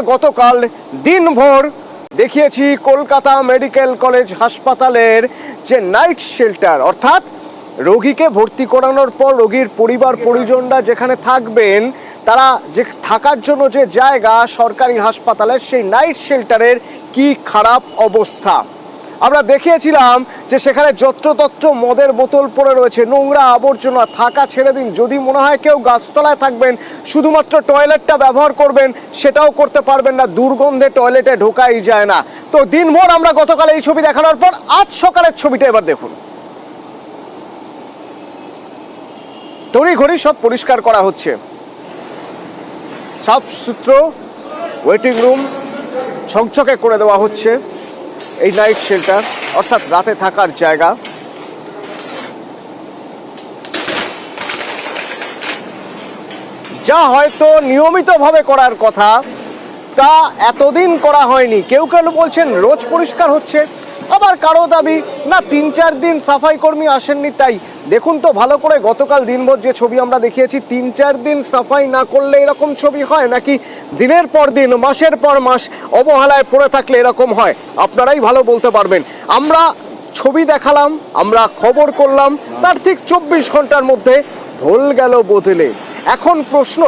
গতকাল দিনভর দেখিয়েছি কলকাতা মেডিকেল কলেজ হাসপাতালের যে নাইট শেল্টার, অর্থাৎ রোগীকে ভর্তি করানোর পর রোগীর পরিবার পরিজনরা যেখানে থাকবেন, তারা যে থাকার জন্য যে জায়গা সরকারি হাসপাতালের সেই নাইট শেল্টারের কি খারাপ অবস্থা? আমরা দেখিয়েছিলাম যে সেখানে যত্রতত্র মদের বোতল পড়ে রয়েছে, নোংরা আবর্জনা থাকা ছেড়ে দিন। যদি মনে হয় কেউ গাছতলায় থাকবেন, শুধুমাত্র টয়লেটটা ব্যবহার করবেন, সেটাও করতে পারবেন না, দুর্গন্ধে টয়লেটে ঢোকাই যায় না। তো দিনভর আমরা গতকাল এই ছবি দেখানোর পর, আজ সকালের ছবিটা এবার দেখুন। তড়ি ঘড়ি সব পরিষ্কার করা হচ্ছে। সাফ সূত্র ওয়েটিং রুম ছকছকে করে দেওয়া হচ্ছে। এই নাইট শেল্টার অর্থাৎ রাতে থাকার জায়গা। যা হয়তো নিয়মিতভাবে করার কথা, তা এতদিন করা হয়নি। কেউ কেউ বলছেন রোজ পরিষ্কার হচ্ছে। আবার কারও দাবি? না, তিন চার দিন সাফাই কর্মী আসেননি, তাই। দেখুন তো, ভালো করে গতকাল দিনভর যে ছবি আমরা দেখিয়েছি, তিন চার দিন সাফাই না করলে এরকম ছবি হয় নাকি? দিনের পর দিন, মাসের পর মাস অবহেলায় পড়ে থাকলে এরকম হয়। আপনারাই ভালো বলতে পারবেন। আমরা ছবি দেখালাম, আমরা খবর করলাম, তার ঠিক চব্বিশ ঘণ্টার মধ্যে ভুল গেল বদলে। এখন প্রশ্ন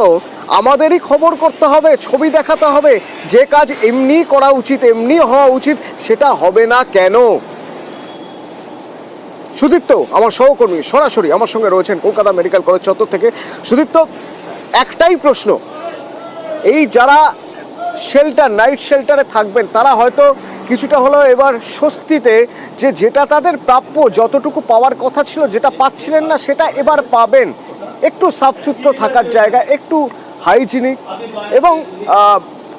আমাদেরই খবর করতে হবে, ছবি দেখাতে হবে। যে কাজ এমনি করা উচিত, এমনি হওয়া উচিত, সেটা হবে না কেন? সুদীপ্ত, আমার সহকর্মী, সরাসরি আমার সঙ্গে রয়েছেন কলকাতা মেডিকেল কলেজ চত্বর থেকে। সুদীপ্ত, একটাই প্রশ্ন। এই যারা শেল্টার, নাইট শেল্টারে থাকবেন, তারা হয়তো কিছুটা হলেও এবার স্বস্তিতে যে যেটা তাদের প্রাপ্য, যতটুকু পাওয়ার কথা ছিল, যেটা পাচ্ছিলেন না, সেটা এবার পাবেন। একটু সাফসুত্র থাকার জায়গা, একটু হাইজিনিক এবং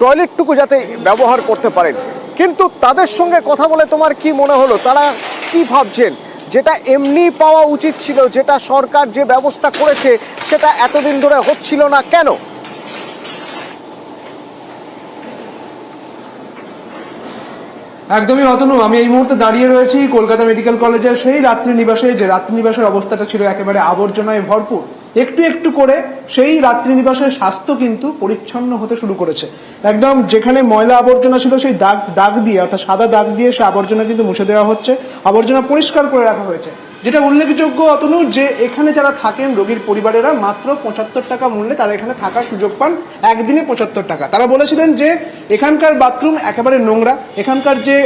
টয়লেটটুকু যাতে ব্যবহার করতে পারেন। কিন্তু তাদের সঙ্গে কথা বলে তোমার কি মনে হলো? তারা কি ভাবছেন? যেটা এমনি পাওয়া উচিত ছিল, যেটা সরকার যে ব্যবস্থা করেছে, সেটা এতদিন ধরে হচ্ছিল না কেন? একদমই অতনু, আমি এই মুহূর্তে দাঁড়িয়ে রয়েছি কলকাতা মেডিকেল কলেজের সেই রাত্রি নিবাসে যে রাত্রি নিবাসের অবস্থাটা ছিল একেবারে আবর্জনায় ভরপুর। একটু একটু করে সেই রাত্রিনিবাসের স্বাস্থ্য কিন্তু পরিচ্ছন্ন হতে শুরু করেছে। একদম যেখানে ময়লা আবর্জনা ছিল সেই দাগ দাগ দিয়ে, অর্থাৎ সাদা দাগ দিয়ে সে আবর্জনা কিন্তু মুছে দেওয়া হচ্ছে। আবর্জনা পরিষ্কার করে রাখা হয়েছে। যেটা উল্লেখযোগ্য অতনু, যে এখানে যারা থাকেন রোগীর পরিবারেরা, মাত্র পঁচাত্তর টাকা মূল্যে তারা এখানে থাকার সুযোগ পান একদিনে পঁচাত্তর টাকা। তারা বলেছিলেন যে এখানকার বাথরুম একেবারে নোংরা, এখানকার যে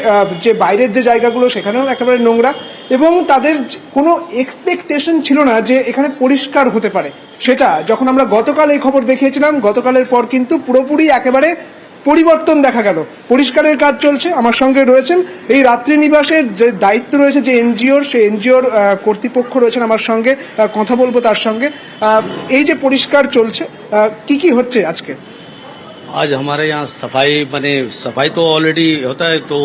যে বাইরের যে জায়গাগুলো সেখানেও একেবারে নোংরা এবং তাদের কোনো এক্সপেকটেশন ছিল না যে এখানে পরিষ্কার হতে পারে। সেটা যখন আমরা গতকাল এই খবর দেখিয়েছিলাম, গতকালের পর কিন্তু পুরোপুরি একেবারে পরিবর্তন দেখা গেল পরিষ্কারের কাজ চলছে আমার সঙ্গে রয়েছেন এই রাত্রি নিবাসের যে দায়িত্ব রয়েছে যে এনজিওর সেই এনজিওর কর্তৃপক্ষ রয়েছেন আমার সঙ্গে আহ, কথা বলবো তার সঙ্গে আহ, এই যে পরিষ্কার চলছে আহ, কি কি হচ্ছে আজকে आज हमारे यहाँ सफाई बने सफाई तो ऑलरेडी होता है तो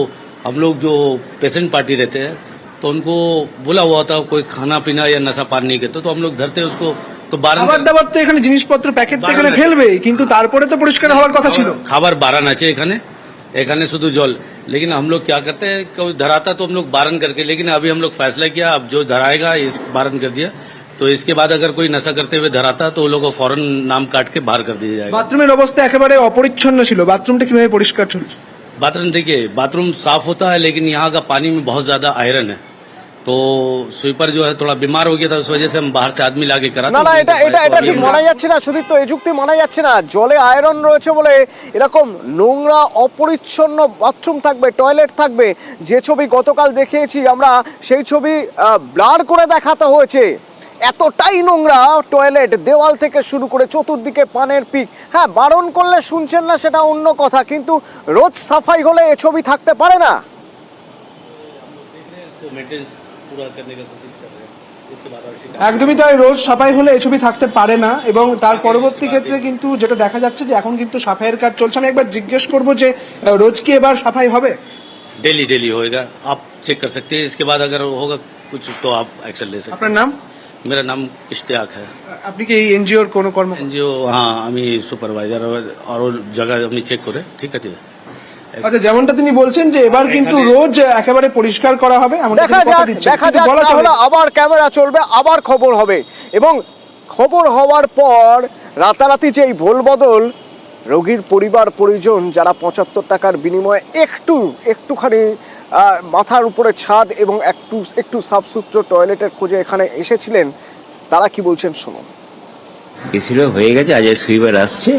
हम लोग जो पेशेंट पार्टी रहते हैं तो उनको बोला हुआ था कोई खाना पीना या नशा पान नहीं करते तो हम लोग धरते उसको तो খাবার बारह দাবার তো এখানে জিনিসপত্র প্যাকেট তো এখানে বারান্দায়। ফেলবেই কিন্তু তারপরে তো পরিষ্কার হওয়ার কথা ছিল খাবার बारह আছে এখানে এখানে শুধু জল लेकिन हम लोग क्या करते हैं कोई धराता तो हम लोग बारन करके लेकिन अभी हम लोग फैसला किया अब जो धराएगा इस बारन कर दिया तो इसके बाद अगर कोई नशा करते हुए धराता तो वो लोग को फौरन नाम काट के बाहर कर दिया जाएगा বাথরুমের অবস্থা একেবারে অপরিচ্ছন্ন ছিল বাথরুমটা কিভাবে পরিষ্কার চলছে बाथरूम देखिए बाथरूम साफ होता है लेकिन यहाँ का पानी में बहुत ज्यादा आयरन है तो स्वीपर जो है थोड़ा बीमार हो गया था उस वजह से हम बाहर से आदमी लाके करा না না এটা এটা এটা ঠিক মানা যাচ্ছে না সুদীপ তো এই যুক্তি মানা যাচ্ছে না জলে আয়রন রয়েছে বলে এরকম নোংরা অপরিচ্ছন্ন বাথরুম থাকবে টয়লেট থাকবে যে ছবি গতকাল দেখিয়েছি আমরা সেই ছবি ব্লার করে দেখাতে হয়েছে এতটাই নোংরা টয়লেট দেওয়াল থেকে শুরু করে চতুর্দিকে পানের পিক হ্যাঁ বারণ করলে শুনছেন না সেটা অন্য কথা কিন্তু রোজ সাফাই হলে এ ছবি থাকতে পারে না पूरा करने का कोशिश कर रहे हैं इसके बाद और शिकायत একদমই তাই রোজ সাফাই হলে এই ছবি থাকতে পারে না এবং তার পরবর্তী ক্ষেত্রে কিন্তু যেটা দেখা যাচ্ছে যে এখন কিন্তু সাফাইয়ের কাজ চলছে আমি একবার জিজ্ঞেস করব যে আহ, রোজ কি এবার সাফাই হবে डेली डेली होएगा आप चेक कर सकते हैं इसके बाद अगर होगा कुछ तो आप एक्शन ले सकते আপনার নাম हैं मेरा नाम इश्तियाक है আপনি কি এই এনজিওর কোনো কর্ম এনজিও হ্যাঁ আমি সুপারভাইজার আর ওর জায়গা আপনি চেক করে ঠিক আছে আচ্ছা যেমনটা তিনি বলছেন যে এবার কিন্তু রোজ একেবারে পরিষ্কার করা হবে এমন দেখা যাক দেখা যাক তাহলে আবার ক্যামেরা চলবে আবার খবর হবে। এবং খবর হওয়ার পর রাতারাতি যে এই ভোল বদল রোগীর পরিবার পরিজন যারা পঁচাত্তর টাকার বিনিময়ে একটু একটুখানি আহ, মাথার উপরে ছাদ এবং একটু একটু সাফসুত্র টয়লেটের খোঁজে এখানে এসেছিলেন তারা কি বলছেন শুনুন। হয়ে গেছে আজ সুইবার আসছে।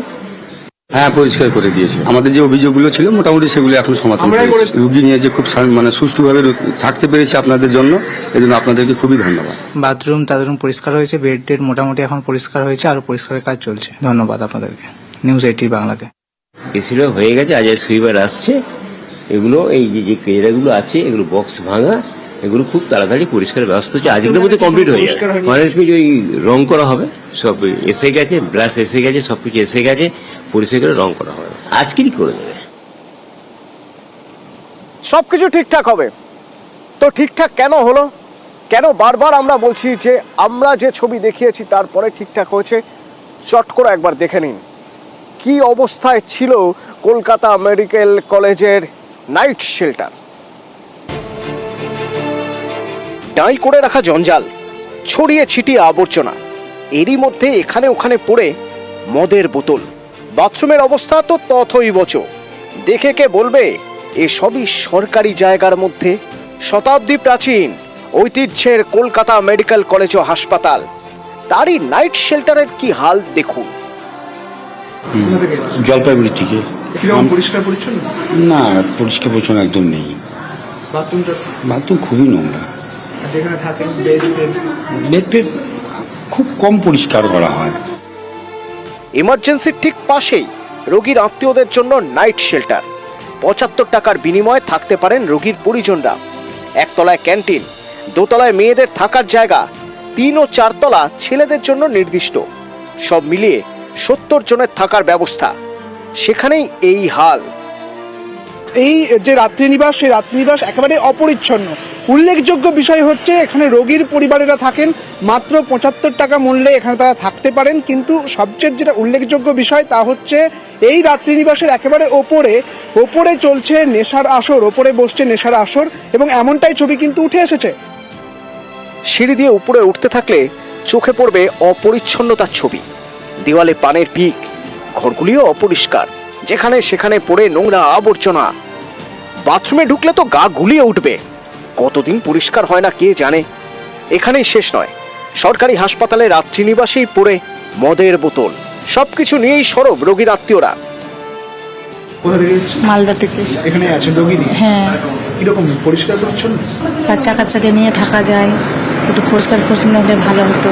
হ্যাঁ পরিষ্কার করে দিয়েছে। আমাদের যে অভিযোগগুলো ছিল মোটামুটি সেগুলো এখন সমাধান। রুগী নিয়ে যে খুব মানে সুষ্ঠুভাবে থাকতে পেরেছি আপনাদের জন্য এই জন্য আপনাদেরকে খুবই ধন্যবাদ। বাথরুম টাথরুম পরিষ্কার হয়েছে বেড টেড মোটামুটি এখন পরিষ্কার হয়েছে আর পরিষ্কারের কাজ চলছে। ধন্যবাদ আপনাদেরকে। নিউজ এইটি বাংলাকে। গেছিল হয়ে গেছে আজ সুইবার আসছে। এগুলো এই যে যে কেজরাগুলো আছে এগুলো বক্স ভাঙা এগুলো খুব তাড়াতাড়ি পরিষ্কার ব্যবস্থা হচ্ছে। আজকের মধ্যে কমপ্লিট হয়ে যাবে। পেজ ওই রং করা হবে সব এসে গেছে ব্রাশ এসে গেছে সবকিছু এসে গেছে। পরিষ্কার করে রং করা হবে আজকেরই করে দেবে? সবকিছু ঠিকঠাক হবে। তো ঠিকঠাক কেন হলো? কেন বারবার আমরা বলছি যে আমরা যে ছবি দেখিয়েছি তারপরে ঠিকঠাক হয়েছে? চট করে একবার দেখে নিন। কি অবস্থায় ছিল কলকাতা মেডিকেল কলেজের নাইট শেল্টার? ডাই করে রাখা জঞ্জাল ছড়িয়ে ছিটিয়ে আবর্জনা এরই মধ্যে এখানে ওখানে পড়ে মদের বোতল। বাথরুমের অবস্থা তো তথই বচ। দেখে কে বলবে এসবই সরকারি জায়গার মধ্যে। শতাব্দী প্রাচীন ঐতিহ্যের কলকাতা মেডিকেল কলেজ ও হাসপাতাল। তারই নাইট শেল্টারের কি হাল দেখুন। জলপাইগুড়ি থেকে পরিষ্কার পরিচ্ছন্ন? না পরিষ্কার পরিচ্ছন্ন একদম নেই। বাথরুম খুবই নোংরা। যেখানে থাকেন বেড বেড ফেড খুব কম পরিষ্কার করা হয়। ইমার্জেন্সির ঠিক পাশেই। রোগীর আত্মীয়দের জন্য নাইট শেল্টার পঁচাত্তর টাকার বিনিময়ে থাকতে পারেন রোগীর পরিজনরা। একতলায় ক্যান্টিন, দোতলায় মেয়েদের থাকার জায়গা, তিন ও চারতলা ছেলেদের জন্য নির্দিষ্ট। সব মিলিয়ে সত্তর জনের থাকার ব্যবস্থা। সেখানেই এই হাল। এই যে রাত্রিনিবাস, সেই রাত্রিনিবাস একেবারে অপরিচ্ছন্ন। উল্লেখযোগ্য বিষয় হচ্ছে, এখানে রোগীর পরিবারেরা থাকেন। মাত্র পঁচাত্তর টাকা মূল্যে এখানে তারা থাকতে পারেন। কিন্তু সবচেয়ে যেটা উল্লেখযোগ্য বিষয়, তা হচ্ছে এই রাত্রিনিবাসের একেবারে ওপরে ওপরে চলছে নেশার আসর, ওপরে বসছে নেশার আসর, এবং এমনটাই ছবি কিন্তু উঠে এসেছে। সিঁড়ি দিয়ে উপরে উঠতে থাকলে চোখে পড়বে অপরিচ্ছন্নতার ছবি। দেওয়ালে পানের পিক, ঘরগুলিও অপরিষ্কার। যেখানে সেখানে পড়ে নোংরা আবর্জনা। বাথরুমে ঢুকলে তো গা গুলিয়ে উঠবে। কতদিন পরিষ্কার হয় না কে জানে? এখানেই শেষ নয়। সরকারি হাসপাতালে রাত্রিনিবাসেই পড়ে মদের বোতল। সবকিছু নিয়েই সরব রোগীর আত্মীয়রা। কোথা থেকে মালদা থেকে। এখানে আছে রোগী হ্যাঁ। কীরকম পরিষ্কার পরিচ্ছন্ন বাচ্চা কাচ্চাকে নিয়ে থাকা যায়। একটু পরিষ্কার পরিচ্ছন্ন হলে ভালো হতো।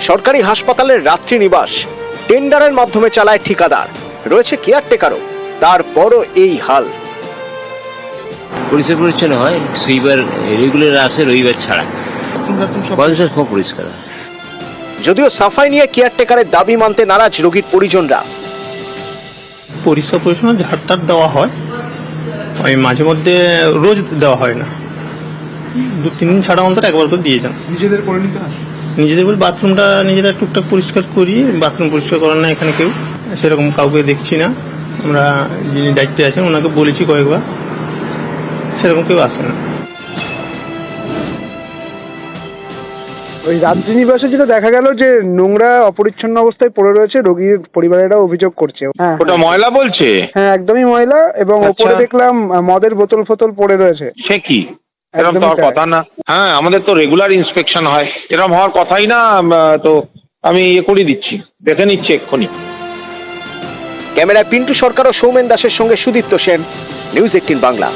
সরকারি হাসপাতালের রাত্রিনিবাস। টেন্ডারের মাধ্যমে চালায় ঠিকাদার। রয়েছে কেয়ারটেকারও। তারপরও এই হাল। পরিষ্কার পরিচ্ছন্ন হয় সুইবার রেগুলার আসে রবিবার ছাড়া। পঞ্চাশ পরিষ্কার। যদিও সাফাই নিয়ে কেয়ারটেকারের দাবি মানতে নারাজ রোগীর পরিজনরা। পরিষ্কার পরিচ্ছন্ন ঝাড়টার দেওয়া হয়। ওই মাঝে মধ্যে রোজ দেওয়া হয় না। দু তিন দিন ছাড়া অন্তর একবার করে দিয়ে যান। নিজেদের করে নিতে হয়? নিজেদের বলে বাথরুমটা নিজেরা টুকটাক পরিষ্কার করি বাথরুম পরিষ্কার করার না এখানে কেউ। সেরকম কাউকে দেখছি না। আমরা যিনি দায়িত্বে আছেন ওনাকে বলেছি কয়েকবার। সেরকম কেউ আসে না। ওই রাত্রিনিবাসে যেটা দেখা গেল যে নোংরা অপরিচ্ছন্ন অবস্থায় পড়ে রয়েছে রোগীর পরিবারেরা অভিযোগ করছে। হ্যাঁ। ওটা ময়লা বলছে? হ্যাঁ একদমই ময়লা এবং আচ্ছা। ওপরে দেখলাম মদের বোতল ফোতল পড়ে রয়েছে। সে কি? এরকম তো কথা না। হ্যাঁ আমাদের তো রেগুলার ইন্সপেকশন হয়। এরকম হওয়ার কথাই না তো আমি ইয়ে করে দিচ্ছি। দেখে নিচ্ছি এক্ষুনি। ক্যামেরায় পিন্টু সরকার ও সৌমেন দাসের সঙ্গে সুদীপ্ত সেন নিউজ এইটিন বাংলা।